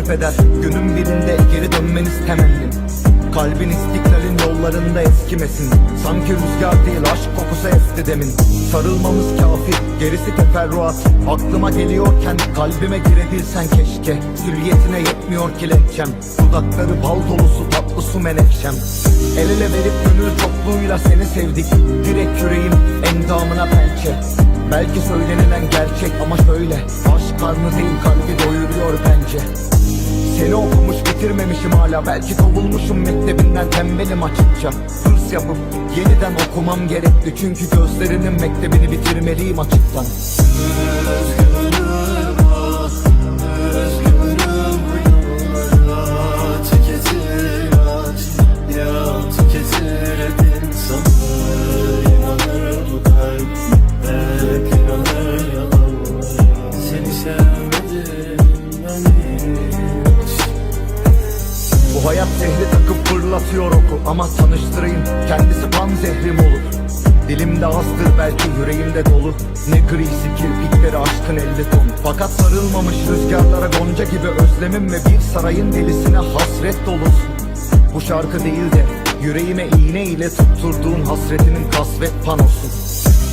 teşrif eder. Günün birinde geri dönmeniz temennim. Kalbin istiklalin yollarında eskimesin. Sanki rüzgar değil aşk kokusu esti demin. Sarılmamız kafi gerisi teferruat. Aklıma geliyorken kalbime girebilsen keşke. Süliyetine yetmiyor ki lehçem Dudakları bal dolusu tatlı su menekşem. El ele verip gönül çokluğuyla seni sevdik. Direkt yüreğim endamına pençe Belki söylenilen gerçek ama şöyle. Aşk karnı değil kalbi doyuruyor bence. Seni okumuş bitirmemişim hala. Belki kovulmuşum mektebinden tembelim açıkça. Hırs yapıp yeniden okumam gerekti Çünkü gözlerinin mektebini bitirmeliyim açıktan. Tüketir Ama tanıştırayım kendisi pan zehrim olur. Dilimde azdır belki yüreğimde dolu. Ne grisi kirpikleri aşkın elli ton. Fakat sarılmamış rüzgarlara gonca gibi özlemim Ve bir sarayın delisine hasret dolusun Bu şarkı değil de yüreğime iğne ile tutturduğun hasretinin kasvet panosu.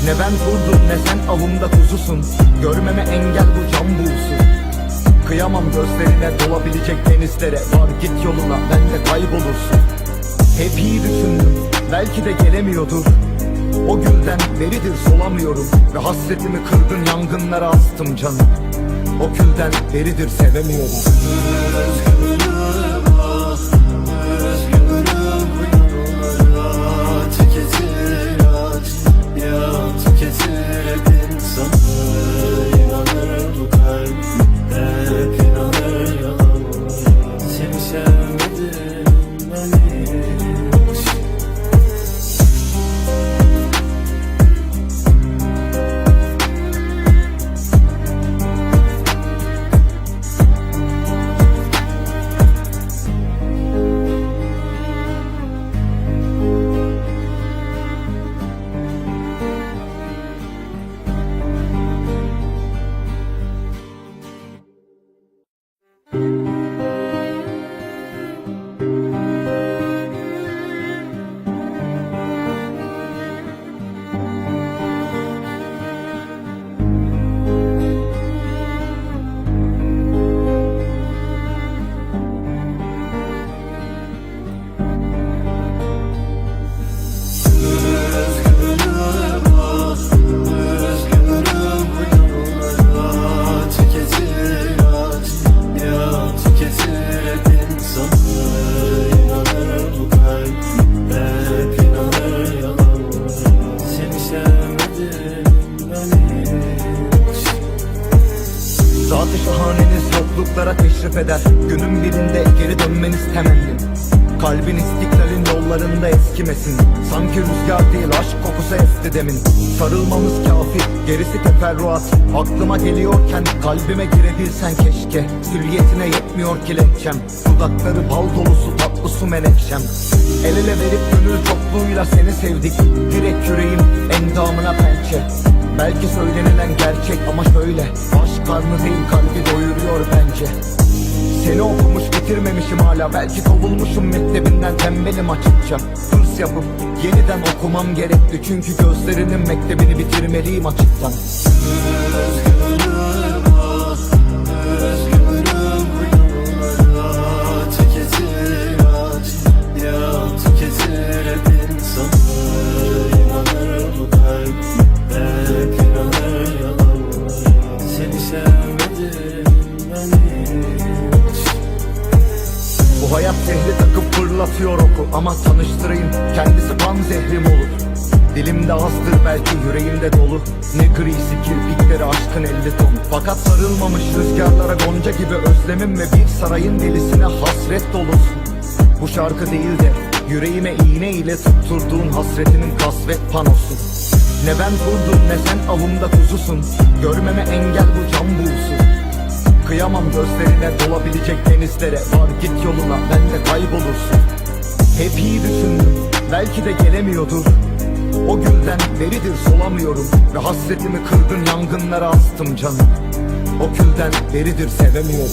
Ne ben kurdum ne sen avımda kuzusun. Görmeme engel bu can buğusu. Kıyamam gözlerine dolabilecek denizlere. Var git yoluna ben de kaybolursun Hep iyi düşündüm belki de gelemiyordur. O gülden beridir solamıyorum Ve hasretimi kırgın yangınlara astım canım. O külden beridir sevemiyorum yokluklara teşrif eder. Günün birinde geri dönmeniz temennim Kalbin istiklalin yollarında eskimesin. Sanki rüzgar değil aşk kokusu esti demin. Sarılmamız kafi gerisi teferruat. Aklıma geliyorken kalbime girebilsen keşke. Süliyetine yetmiyor ki Dudakları bal dolusu tatlı su menekşem. El ele verip gönül çokluğuyla seni sevdik. Direkt yüreğim endamına pençe. Belki söylenilen gerçek ama şöyle. Aşk karnı değil kalbi doyuruyor bence Seni okumuş bitirmemişim hala. Belki kovulmuşum mektebinden tembelim açıkça. Hırs yapıp yeniden okumam gerekti Çünkü gözlerinin mektebini bitirmeliyim açıktan. Özgürüm Ama tanıştırayım kendisi pan zehrim olur. Dilimde azdır belki yüreğimde dolu. Ne grisi kirpikleri aşkın elli ton. Fakat sarılmamış rüzgarlara gonca gibi özlemim Ve bir sarayın delisine hasret dolusun Bu şarkı değil de yüreğime iğne ile tutturduğun hasretinin kasvet panosu. Ne ben kurdum ne sen avımda kuzusun. Görmeme engel bu can buğusu. Kıyamam gözlerine dolabilecek denizlere. Var git yoluna ben de kaybolursun Hep iyi düşündüm belki de gelemiyordur. O gülden beridir solamıyorum Ve hasretimi kırgın yangınlara astım canım. O külden beridir sevemiyorum